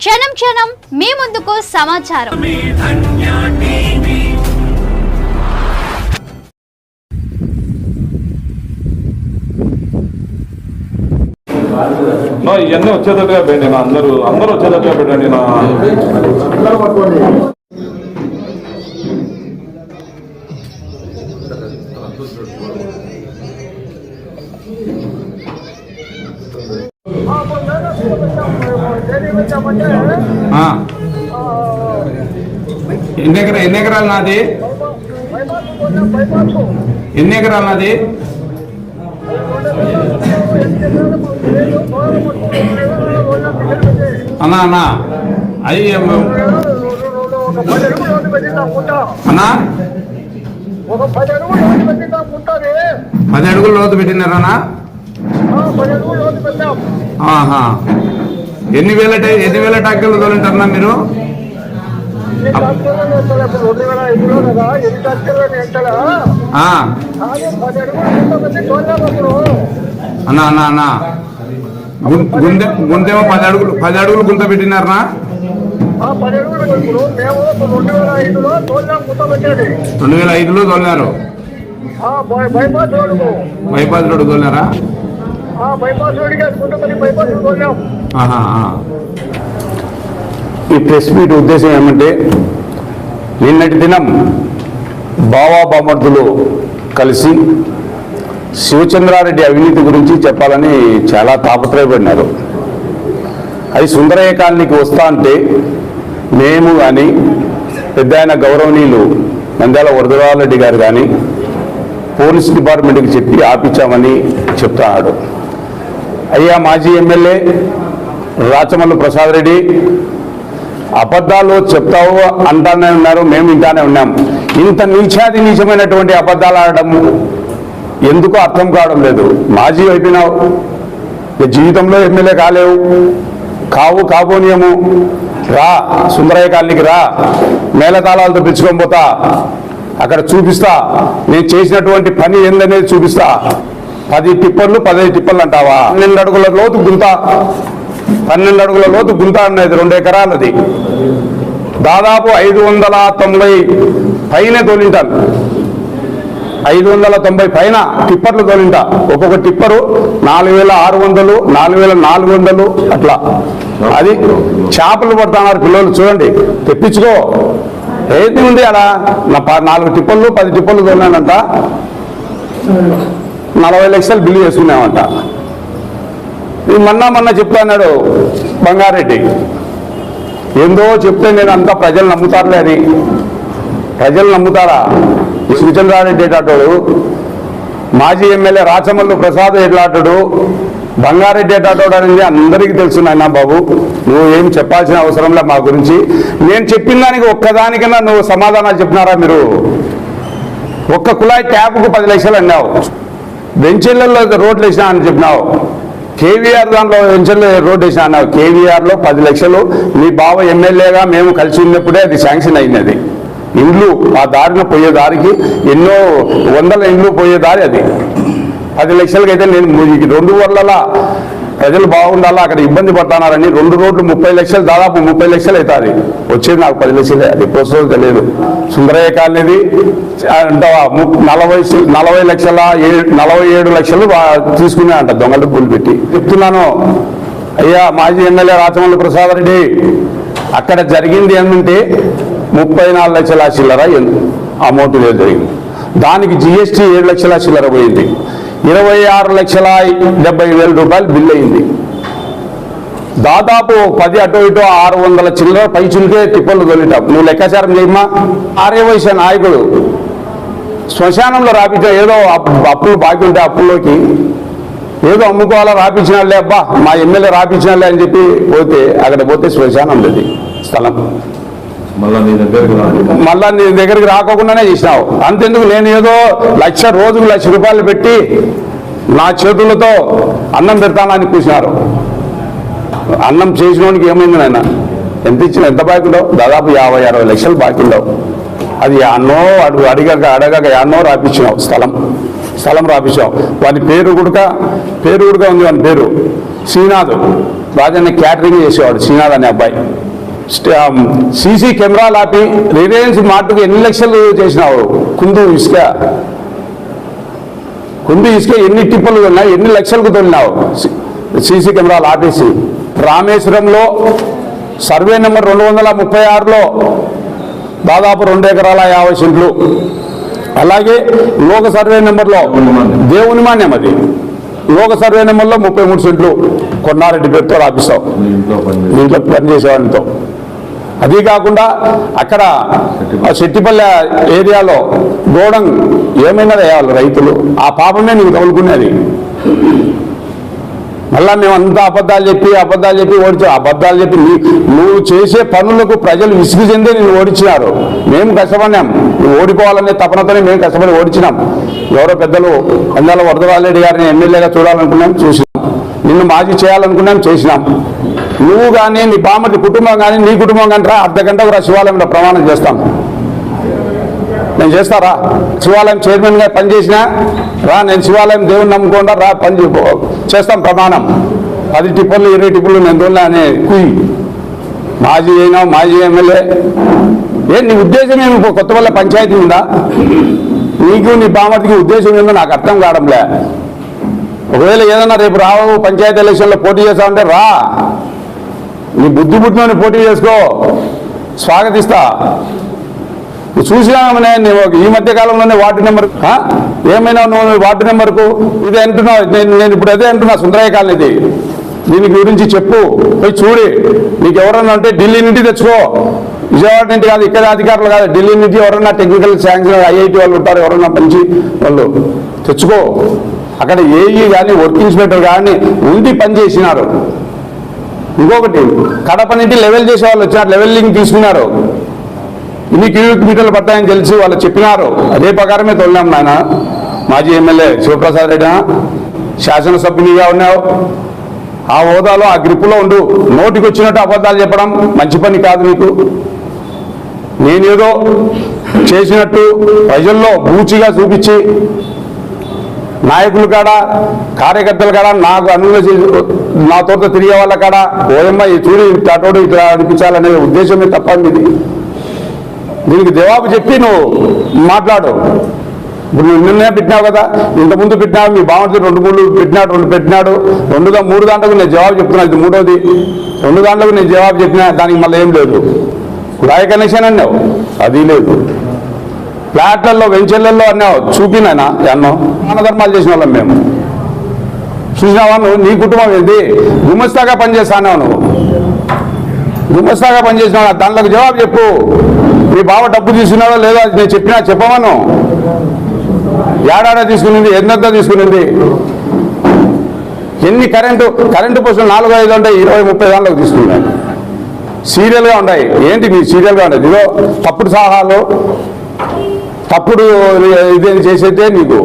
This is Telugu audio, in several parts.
క్షణం క్షణం మీ ముందుకు సమాచారం. ఇవన్నీ వచ్చేటట్టుగా పెట్టండి నా అందరూ అందరూ వచ్చేటట్టుగా పెట్టండి నా ఎన్ని ఎకరా ఎన్ని ఎకరాలు నాది? ఎన్ని ఎకరాలు నాది? అన్నా అన్నా. అయ్యి అన్నా? పది అడుగులు లోతు పెట్టినాం ఎన్ని వేల ఎన్ని వేల ట్రాక్టర్లు తోలింటారన్నా మీరు? అన్నా అన్నా అన్నా. గుం- గుంతె గుంతేమో పది అడుగులు పది అడుగులు గుంత పెట్టినారనా? రెండు వేల ఐదులో తోలినారు. Bypass road తోలినారా? ఈ ప్రెస్ మీట్ ఉద్దేశం ఏమంటే నిన్నటి దినం బావా బామర్దులు కలిసి శివచంద్రారెడ్డి అవినీతి గురించి చెప్పాలని చాలా తాపత్రయపడినారు. అది సుందరయ్య కాలనీకి వస్తా అంటే మేము కానీ పెద్ద ఆయన గౌరవనీయులు నంద్యాల వరదరారెడ్డి గారు కానీ పోలీస్ డిపార్ట్మెంట్కి చెప్పి ఆపించామని చెప్తున్నాడు. అయ్యా మాజీ ఎమ్మెల్యే రాచమల్లు ప్రసాద్ రెడ్డి అబద్ధాలు చెప్తావు అంటానే ఉన్నారు మేము వింటానే ఉన్నాం. ఇంత నీచాది నీచమైనటువంటి అబద్ధాలు ఆడడం ఎందుకు అర్థం కావడం లేదు. మాజీ అయిపోయినావు జీవితంలో ఎమ్మెల్యే కాలేవు. కావు కాబోనియము రా సుందరయ్య కాలనీకి రా. మేళతాళాలతో పిలుచుకొని పోతా. అక్కడ చూపిస్తా. నేను చేసినటువంటి పని ఏందనేది చూపిస్తా. పది టిప్పర్లు పదహైదు టిప్పర్లు అంటావా? పన్నెండు అడుగుల లోతు గుంత. పన్నెండు అడుగుల లోతు గుంత అన్నది రెండు ఎకరాలది. దాదాపు ఐదు వందల తొంభై పైన తోలింటాను ఐదు వందల తొంభై పైన టిప్పర్లు తోలింట. ఒక్కొక్క టిప్పరు నాలుగు వేల ఆరు వందలు నాలుగు వేల నాలుగు వందలు అట్లా. అది చేపలు పడుతున్నారు పిల్లలు చూడండి. తెప్పించుకో. ఏది ఉంది అలా. నా నాలుగు టిప్పర్లు పది టిప్పర్లు తోలినానంట. నలభై లక్షలు బిల్లు చేసుకున్నామంట ఈ మొన్న మొన్న చెప్తాన్నాడు బంగారెడ్డి. ఏందో చెప్తే నేను అంతా ప్రజలు నమ్ముతారులే అని. ప్రజలు నమ్ముతారా? సుచంద్రారెడ్డి ఏటాడు మాజీ ఎమ్మెల్యే రాచమల్లు ప్రసాద్ ఎట్లాటాడు బంగారెడ్డి ఏటాడు అనేది అందరికీ తెలుసు నాయన బాబు. నువ్వు ఏం చెప్పాల్సిన అవసరం లే మా గురించి. నేను చెప్పిన దానికి ఒక్కదానికన్నా నువ్వు సమాధానాలు చెప్పినారా మీరు? ఒక్క కుళాయి ట్యాప్కు పది లక్షలు అన్నావు. వెంచెల్లో రోడ్లు వేసినా అని చెప్పినావు. కేవీఆర్ దాంట్లో వెంచెల్లో రోడ్డు వేసినా అన్నావు. కేవీఆర్లో పది లక్షలు. మీ బావ ఎమ్మెల్యేగా మేము కలిసి ఉన్నప్పుడే అది శాంక్షన్ అయినది. ఇండ్లు ఆ దారిన పోయే దారికి ఎన్నో వందల ఇండ్లు పోయే దారి అది. పది లక్షలకైతే నేను రెండు వరల ప్రజలు బాగుండాలా? అక్కడ ఇబ్బంది పడుతున్నారని రెండు రోడ్లు ముప్పై లక్షలు దాదాపు ముప్పై లక్షలు అవుతుంది. వచ్చేది నాకు పది లక్షలే అది ప్రస్తుతం తెలియదు. సుందరయ్య కాలనీది అంటావా నలభై నలభై లక్షల ఏ- నలభై ఏడు లక్షలు వా- తీసుకున్నా అంట దొంగ డబ్బులు పెట్టి. చెప్తున్నాను. అయ్యా మాజీ ఎమ్మెల్యే రాచమల్లి ప్రసాద్ రెడ్డి అక్కడ జరిగింది ఏంటంటే ముప్పై నాలుగు లక్షల చిల్లర అమౌంట్ లేదు జరిగింది. దానికి జిఎస్టీ ఏడు లక్షల చిల్లర పోయింది. ఇరవై ఆరు లక్షల డెబ్బై వేల రూపాయలు బిల్ అయింది. దాదాపు పది అటు ఇటు ఆరు వందల చిల్లర పై చిల్కే తిప్పలు తొలిటాం. నువ్వు లెక్కాచారం చేయమ్మా. ఆర్యవైశ్య నాయకుడు శ్మశానంలో రాపించా ఏదో అప్పులు బాకీ ఉంటే అప్పుల్లోకి. ఏదో అమ్ముకోవాలా రాపించినాళ్ళే అబ్బా మా ఎమ్మెల్యే రాపించినాళ్ళే అని చెప్పి పోతే అక్కడ పోతే శ్మశానం లేదు స్థలం. మళ్ళా నీ దగ్గరికి రాకోకుండానే చేసినావు. అంతెందుకు నేను ఏదో లక్ష రోజుకు లక్ష రూపాయలు పెట్టి నా చేతులతో అన్నం పెడతానని కూర్చున్నారు అన్నం చేసినోనికి ఏమైంది నాయన? ఎంత ఇచ్చిన? ఎంత బాకీ దాదాపు యాభై అరవై లక్షలు బాకీ అది అన్నో అడుగు అడిగక అడగక అన్నో రాపించినావు స్థలం. స్థలం రాపించావు వాని పేరు కూడా పేరు కూడా ఉంది వాని పేరు. శ్రీనాథ్. రాజన్న క్యాటరింగ్ చేసేవాడు శ్రీనాథ్ అనే అబ్బాయి. సీసీ కెమెరాలు ఆపి రిలయన్స్ మార్టుకు ఎన్ని లక్షలు చేసినావు? కుందు ఇసుక. కుందు ఇసుక ఎన్ని టిప్పులు ఉన్నాయి ఎన్ని లక్షలకు తొలినావు? సీసీ కెమెరాలు ఆపేసి రామేశ్వరంలో సర్వే నెంబర్ రెండు వందల ముప్పై ఆరులో దాదాపు రెండు ఎకరాల యాభై సెంట్లు. అలాగే లోక సర్వే నెంబర్లో దేవుని మాన్యం అది. లోక సర్వే నెంబర్లో ముప్పై మూడు సెంట్లు కొన్నారెడ్డి పేరుతో రాపిస్తాం. ఇంట్లో పని దీంట్లో పనిచేసేవాడితో అదీ కాకుండా అక్కడ ఆ శెట్టిపల్లె ఏరియాలో గోడం ఏమైనా వేయాలి రైతులు. ఆ పాపమే నీకు తగులుకునేది. మళ్ళా మేము అంతా అబద్ధాలు చెప్పి అబద్ధాలు చెప్పి ఓడించా అబద్ధాలు చెప్పి నువ్వు చేసే పనులకు ప్రజలు విసుగు చెందే నేను ఓడిచినారు మేము కష్టపడినాం. నువ్వు ఓడిపోవాలనే తపనతోనే మేము కష్టపడి ఓడిచినాం ఎవరో పెద్దలు అందాల వరదరాలరెడ్డి గారిని ఎమ్మెల్యేగా చూడాలనుకున్నాం చూసినాం. నిన్ను మాజీ చేయాలనుకున్నాం చేసినాం. నువ్వు కానీ నీ బామటి కుటుంబం కానీ నీ కుటుంబం కానీ రా అర్ధ గంట కూడా శివాలయంలో ప్రమాణం చేస్తాం. నేను చేస్తారా శివాలయం చైర్మన్గా పనిచేసినా రా నేను శివాలయం దేవుని నమ్ముకుండా రా పని చే- చేస్తాం ప్రమాణం పది టిప్పులు ఇరవై టిప్పులు నేను అనే కుయి. మాజీ అయినా మాజీ ఎమ్మెల్యే. ఏ నీ ఉద్దేశం ఏమి? కొత్త వల్ల పంచాయతీ ఉందా? నీకు నీ బామర్దికి ఉద్దేశం ఏందో నాకు అర్థం కావడంలే ఒకవేళ ఏదన్నా రేపు రావు పంచాయతీ ఎలక్షన్లో పోటీ చేస్తావంటే రా. నీ బుద్ధి బుద్ధిని పోటీ చేసుకో. స్వాగతిస్తా. చూసినామనే ఈ మధ్య కాలంలోనే వార్డు నెంబర్ ఏమైనా నువ్వు వార్డు నెంబర్కు ఇది అంటున్నావు. నేను నేను ఇప్పుడు అదే అంటున్నా సుందరయ్య కాలనీది దీని గురించి చెప్పు. పోయి చూడి. నీకు ఎవరన్నా ఉంటే ఢిల్లీ నుండి తెచ్చుకో. విజయవాడ నుండి కాదు ఇక్కడ అధికారులు కాదు. ఢిల్లీ నుంచి ఎవరన్నా టెక్నికల్ శాంక్షన్ ఐఐటి వాళ్ళు ఉంటారు ఎవరన్నా మంచి వాళ్ళు తెచ్చుకో. అక్కడ ఏఈ కానీ వర్కింగ్ ఇన్స్పెక్టర్ కానీ ఉండి పనిచేసినారు ఇంకొకటి కడప నుండి లెవెల్ చేసే వాళ్ళు వచ్చారు లెవెల్లింగ్ తీసుకున్నారు. ఇన్ని క్యూబిక్ మీటర్లు పడతాయని తెలిసి వాళ్ళు చెప్పినారు. అదే ప్రకారమే తోలినాం నాయన. మాజీ ఎమ్మెల్యే శివప్రసాద్ రెడ్డి శాసనసభ్యునిగా ఉన్నావు. ఆ హోదాలో ఆ గ్రిప్పులో ఉండు. నోటికి వచ్చినట్టు అబద్ధాలు చెప్పడం మంచి పని కాదు నీకు. నేనేదో చేసినట్టు ప్రజల్లో బూచిగా చూపించి నాయకులు కాడ కార్యకర్తలు కాడ నాకు అనుమతి నా తోట తిరిగే వాళ్ళ కాడ ఓయమ్మ ఈ చూడి అటోడు ఇట్లా అనిపించాలనే ఉద్దేశమే తప్ప ఇది దీనికి జవాబు చెప్పి నువ్వు మాట్లాడు. ఇప్పుడు నువ్వు నిన్నే పెట్టినావు కదా ఇంతకుముందు పెట్టినావు మీ బాగుంది రెండు మూడు పెట్టినాడు రెండు పెట్టినాడు రెండుగా మూడు దాంట్లో నేను జవాబు చెప్తున్నా ఇది మూడోది. రెండు దాంట్లో నేను జవాబు చెప్పినా దానికి మళ్ళీ ఏం లేదు. కుళాయి కనెక్షన్ అన్నావు అది లేదు. ఫ్లాట్లలో వెంచర్లలో అన్నావు చూపినానా అన్నావు ధర్మాలు చేసిన వాళ్ళం మేము. చూసినావా నువ్వు? నీ కుటుంబం ఏంటి గుమస్తాగా పనిచేస్తానావు నువ్వు. గుమస్తాగా పనిచేసినావు దాంట్లోకి జవాబు చెప్పు. మీ బావ డబ్బు తీసుకున్నాడో లేదో నేను చెప్పినా చెప్పమను. ఏడాడా తీసుకునింది ఎంతంతా తీసుకునింది? ఎన్ని కరెంటు కరెంటు పోస్టులు నాలుగు ఐదు ఉంటాయి ఇరవై ముప్పై దాంట్లోకి తీసుకున్నాను సీరియల్గా ఉన్నాయి. ఏంటి మీ సీరియల్గా ఉండదు ఇదో తప్పుడు సలహాలు తప్పుడు ఇదేం చేసేదే నీకు.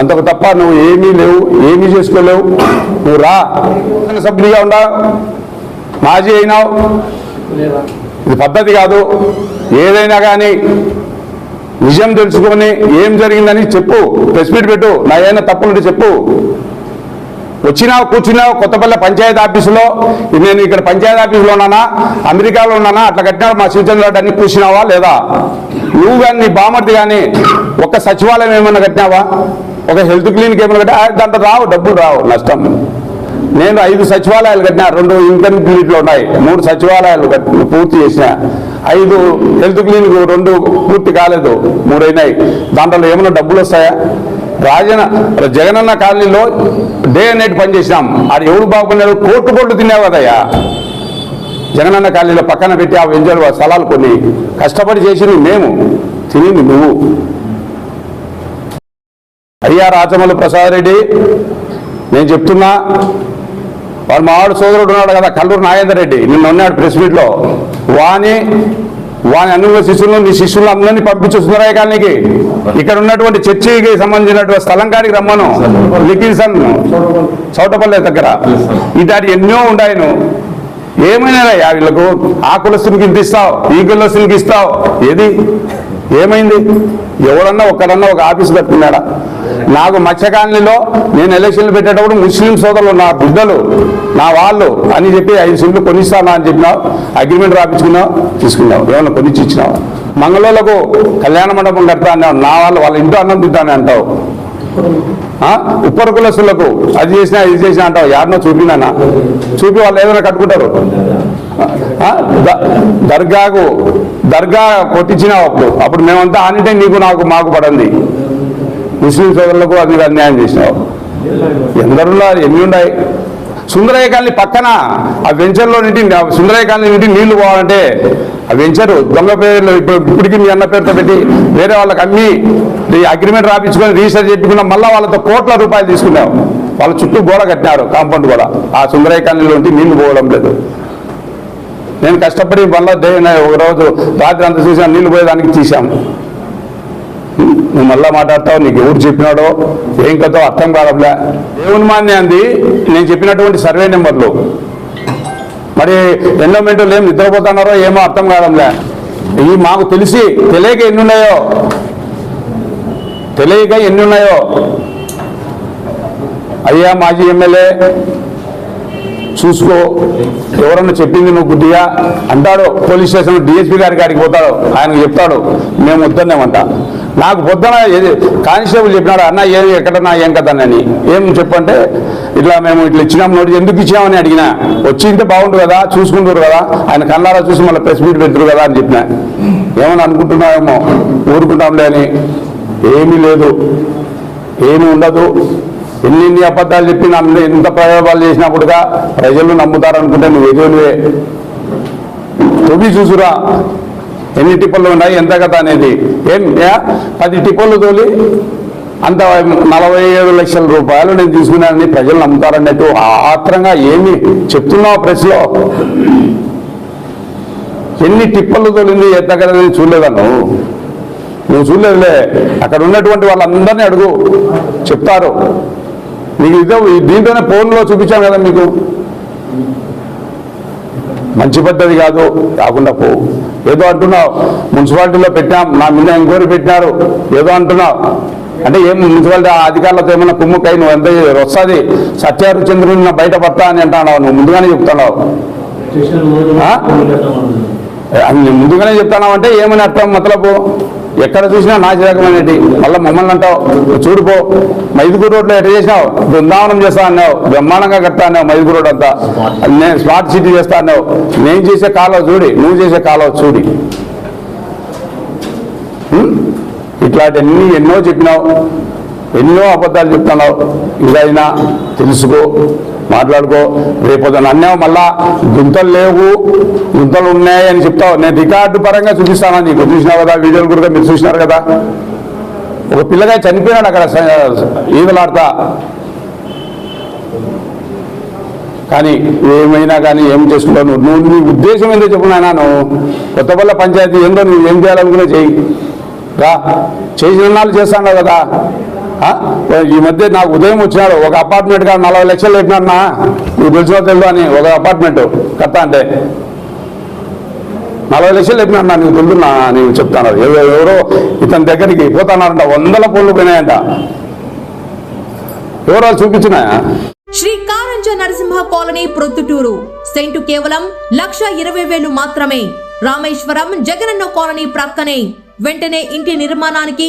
అంతకు తప్ప నువ్వు ఏమీ లేవు ఏమీ చేసుకోలేవు. నువ్వు రా. సభ్యుడిగా ఉండా మాజీ అయినావు. ఇది పద్ధతి కాదు. ఏదైనా కానీ విషయం తెలుసుకొని ఏం జరిగిందని చెప్పు. ప్రెస్ మీట్ పెట్టు. నా ఏమైనా తప్పులుంటే చెప్పు. వచ్చినావు కూర్చున్నావు కొత్తపల్లి పంచాయతీ ఆఫీసులో. నేను ఇక్కడ పంచాయతీ ఆఫీసులో ఉన్నానా? అమెరికాలో ఉన్నానా? అట్లా కట్టినాడు మా శివచంద్ర అన్ని కూర్చున్నావా లేదా? నువ్వు కానీ నీ బామర్ది కానీ ఒక సచివాలయం ఏమైనా కట్టినావా? ఒక హెల్త్ క్లినిక్ ఏమైనా కట్టా దాంట్లో రావు డబ్బులు రావు నష్టం. నేను ఐదు సచివాలయాలు కట్టినా రెండు ఇన్కంప్లీట్లు ఉన్నాయి. మూడు సచివాలయాలు కట్టి పూర్తి చేసిన. ఐదు హెల్త్ క్లినిక్ రెండు పూర్తి కాలేదు. మూడైనాయి. దాంట్లో ఏమైనా డబ్బులు వస్తాయా? రాజన జగనన్న కాలనీలో డే అండ్ నైట్ పనిచేసినాం. ఆడు ఎవడు బాగున్నాడు కోట్లు కోట్లు తిన్నావు కదయ్యా జగనన్న కాలనీలో పక్కన పెట్టి ఆ వెంచర్ స్థలాలు కొన్ని కష్టపడి చేసింది మేము. తినింది నువ్వు. అయ్యా రాచమల్లి ప్రసాద్ రెడ్డి నేను చెప్తున్నా వాడు మావాడు సోదరుడు ఉన్నాడు కదా కల్లూరు నాగేందర్ రెడ్డి. నిన్న ఉన్నాడు ప్రెస్ మీట్లో వాని వాని అన్ని శిష్యులను నీ శిష్యులను అందరినీ పంపించు సుందరయ్య ఇక్కడ ఉన్నటువంటి చర్చికి సంబంధించినటువంటి స్థలం కాడికి రమ్మను. లికిన్సన్ చౌటపల్లె దగ్గర. ఇటాటి ఎన్నో ఉండాయను ఏమైనా వీళ్ళకు ఆ కులస్తునికి ఇంత ఇస్తావు ఈ కులస్తునికి ఇస్తావు. ఏది? ఏమైంది? ఎవడన్నా ఒక్కడన్నా ఒక ఆఫీస్ కట్టుకున్నాడా? నాకు మత్స్యకాలనీలో నేను ఎలక్షన్లు పెట్టేటప్పుడు ముస్లిం సోదరులు నా బిడ్డలు నా వాళ్ళు అని చెప్పి ఐదు సెంట్లు కొనిస్తానా అని చెప్పినావు అగ్రిమెంట్ రాపించుకున్నావు తీసుకున్నావు. ఏమన్నా కొనిచ్చి ఇచ్చినావు? మంగళూరులకు కళ్యాణ మండపం కడతా అన్నావు నా వాళ్ళు వాళ్ళ ఇంట్లో అన్నం తింటానే అంటావు. ఆ? ఉప్పర కులస్తులకు అది చేసినా ఇది చేసినా అంటావు. యారినో చూపినానా? చూపి వాళ్ళు ఏదైనా కట్టుకుంటారు. ఆ? ద- దర్గాకు దర్గా కొట్టించినావు అప్పుడు. అప్పుడు మేమంతా ఆనిటే నీకు నాకు మాకు పడింది. ముస్లిం సోదరులకు అది అన్యాయం చేసినావు. ఎందరులో ఎన్ని ఉన్నాయి? సుందరయ్య కాలనీ పక్కన ఆ వెంచర్లో నుండి సుందరయ్య కాలనీ నుండి నీళ్ళు పోవాలంటే ఆ వెంచరు దొంగ పేర్లు ఇప్పుడు ఇప్పటికీ మీ అన్న పేరుతో పెట్టి వేరే వాళ్ళకి అమ్మి అగ్రిమెంట్ రాపించుకొని రీసెర్చ్ చెప్పుకున్నాం మళ్ళీ వాళ్ళతో కోట్ల రూపాయలు తీసుకున్నాం వాళ్ళ చుట్టూ గోడ కట్టినారు కాంపౌండ్ కూడా ఆ సుందరయ్య కాలనీలో నుండి నీళ్ళు పోవడం లేదు. నేను కష్టపడి మళ్ళీ ఒక రోజు రాత్రి అంత చూసాను నీళ్ళు పోయేదానికి తీసాము నువ్వు మళ్ళా మాట్లాడతావు నీకు ఎవరు చెప్పినాడో ఏం కదో అర్థం కాదంలే దేవుని మాన్య అంది నేను చెప్పినటువంటి సర్వే నెంబర్లు. మరి ఎండోమెంట్లు ఏం నిద్రపోతున్నారో ఏమో అర్థం కాదంలే ఇవి మాకు తెలిసి తెలియక ఎన్ని ఉన్నాయో తెలియక ఎన్ని ఉన్నాయో అయ్యా మాజీ ఎమ్మెల్యే చూసుకో. ఎవరన్నా చెప్పింది నువ్వు గుడ్డిగా? అంటాడు పోలీస్ స్టేషన్ డిఎస్పీ గారి కాడికి పోతాడు. ఆయనకు చెప్తాడు మేము వద్దన్నామంట. నాకు పొద్దున ఏది కానిస్టేబుల్ చెప్పినాడు అన్న ఏం ఎక్కడన్నా ఏం కదనని ఏం చెప్పంటే ఇట్లా మేము ఇట్లా ఇచ్చినాం నోటి ఎందుకు ఇచ్చినామని అడిగినా ఇంత బాగుంటుంది కదా చూసుకుంటారు కదా ఆయన కళ్ళారా చూసి మళ్ళీ ప్రెస్ మీట్ పెడతారు కదా అని చెప్పిన. ఏమని అనుకుంటున్నావేమో ఊరుకుంటాంలే అని. ఏమీ లేదు. ఏమీ ఉండదు. ఎన్ని ఎన్ని అబద్ధాలు చెప్పి నన్ను ఎంత ప్రయోగాలు చేసినప్పుడుగా ప్రజలు నమ్ముతారనుకుంటే నువ్వు ఎదురువే. తొమ్మి చూసురా. ఎన్ని టిప్పలు ఉన్నాయి ఎంత కథ అనేది. ఏం పది టిప్పలు తోలి అంత నలభై ఏడు లక్షల రూపాయలు నేను తీసుకున్నానని ప్రజలు నమ్ముతారన్నట్టు ఆత్రంగా ఏమి చెప్తున్నావు ప్రెస్లో? ఎన్ని టిప్పలు తోలింది ఎంత కథ నేను చూడలేదా నువ్వు నువ్వు చూడలేదులే అక్కడ ఉన్నటువంటి వాళ్ళందరినీ అడుగు చెప్తారు. నీకు ఇదే దీంతోనే ఫోన్లో చూపించాను కదా మీకు. మంచి పద్ధతి కాదు కాకుండా పో ఏదో అంటున్నావు మున్సిపాలిటీలో పెట్టాం నా మీద ఎంక్వైరీ పెట్టినారు ఏదో అంటున్నావు. అంటే ఏం మున్సిపాలిటీ అధికారులతో ఏమన్నా కుమ్ముకై నువ్వు ఎంత వస్తుంది? సత్యారుచంద్రుని నా బయట పడతా అని అంటున్నావు నువ్వు ముందుగానే చెప్తున్నావు. ఆ? ముందుగానే చెప్తాను అంటే ఏమని అర్థం? మతలబు ఎక్కడ చూసినా నాశరకమైనటి మళ్ళీ మమ్మల్ని అంటావు చూడుపో చూడిపో మైదుగురు రోడ్లో ఎట్లా చేసినావు? బృందావనం చేస్తా అన్నావు బ్రహ్మాండంగా కడతా అన్నావు మైదుగురు రోడ్ అంతా. నేను స్మార్ట్ సిటీ చేస్తా అన్నావు. నేను చేసే కాలువ చూడి నువ్వు చేసే కాలువ చూడి. ఉం? ఇట్లాంటివన్నీ ఎన్నో చెప్పినావు ఎన్నో అబద్ధాలు చెప్తున్నావు. ఇదైనా తెలుసుకో. మాట్లాడుకో. రేపొద్దున అన్నావు మళ్ళా గుంతలు లేవు గుంతలు ఉన్నాయని చెప్తావు. నేను రికార్డు పరంగా చూపిస్తాను నీకు? చూసినావు కదా వీడియోలు కూడా మీరు చూసినారు కదా? ఒక పిల్లగా చనిపోయినాడు అక్కడ ఈదలాడతా. కానీ ఏమైనా కానీ ఏం చేస్తున్నావు నువ్వు? నువ్వు నీ ఉద్దేశం ఏందో చెప్పున్నానా నువ్వు. కొత్తపల్ల పంచాయతీ ఏందో నువ్వు ఏం చేయాలనుకునే చెయ్యి రా. చేసిన నాళ్ళు చేస్తాను కదా. ఈ మధ్య నాకు ఉదయం వచ్చినాడు. ఒక అపార్ట్మెంట్ కాదు నలభై లక్షలు పెట్టినా నువ్వు తెలిసిన తెలుదు అని ఒక అపార్ట్మెంట్ కథ అంటే. నలభై లక్షలు చెప్పినా నీకు తెలుదున్నా నేను చెప్తాను. ఎవరో ఎవరో ఇతని దగ్గరికి పోతున్నారంట. వందల పనులు పోయినాయంట. ఎవరో చూపించిన శ్రీ కారంజ నరసింహ కాలనీ ప్రొద్దుటూరు. సెంటు కేవలం లక్ష ఇరవై వేలు మాత్రమే. రామేశ్వరం జగనన్న కాలనీ ప్రక్కనే. వెంటనే ఇంటి నిర్మాణానికి